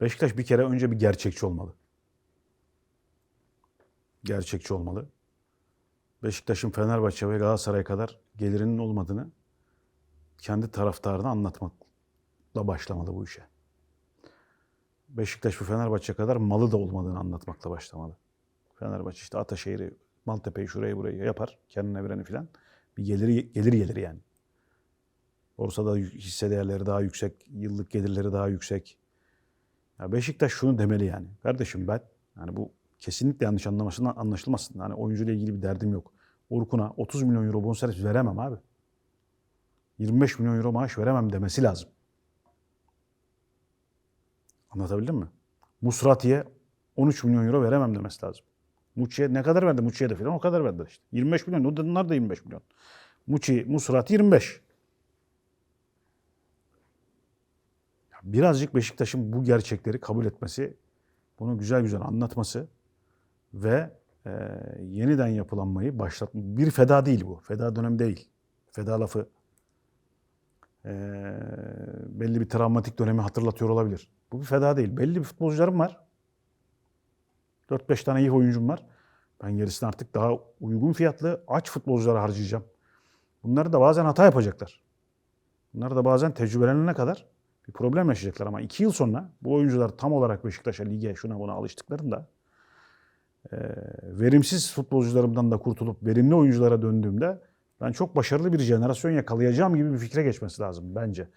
Beşiktaş bir kere önce bir gerçekçi olmalı. Gerçekçi olmalı. Beşiktaş'ın Fenerbahçe ve Galatasaray kadar gelirinin olmadığını kendi taraftarına anlatmakla başlamalı bu işe. Beşiktaş ve Fenerbahçe kadar malı da olmadığını anlatmakla başlamalı. Fenerbahçe işte Ataşehir'i, Maltepe'yi şurayı burayı yapar. Kendine vereni filan. Bir geliri, gelir gelir yani. Borsada hisse değerleri daha yüksek, yıllık gelirleri daha yüksek. Ya Beşiktaş şunu demeli yani. Kardeşim ben yani bu kesinlikle yanlış anlamasın, anlaşılmasın. Hani oyuncuyla ilgili bir derdim yok. Orkun'a 30 milyon euro bonservis veremem abi. 25 milyon euro maaş veremem demesi lazım. Anlatabildim mi? Musrati'ye 13 milyon euro veremem demesi lazım. Muçi'ye ne kadar verdi? Muçi'ye de filan o kadar verdi işte. 25 milyon. Onlar da 25 milyon. Muçi, Musrati 25. Birazcık Beşiktaş'ın bu gerçekleri kabul etmesi, bunu güzel güzel anlatması ve e, yeniden yapılanmayı başlatma. Bir feda değil bu. Feda dönemi değil. Feda lafı e, belli bir travmatik dönemi hatırlatıyor olabilir. Bu bir feda değil. Belli bir futbolcularım var. 4-5 tane iyi oyuncum var. Ben gerisini artık daha uygun fiyatlı aç futbolculara harcayacağım. Bunları da bazen hata yapacaklar. Bunlar da bazen tecrübelenene kadar bir problem yaşayacaklar. Ama iki yıl sonra bu oyuncular tam olarak Beşiktaş'a, lige, şuna buna alıştıklarında e, verimsiz futbolcularımdan da kurtulup verimli oyunculara döndüğümde ben çok başarılı bir jenerasyon yakalayacağım gibi bir fikre geçmesi lazım bence.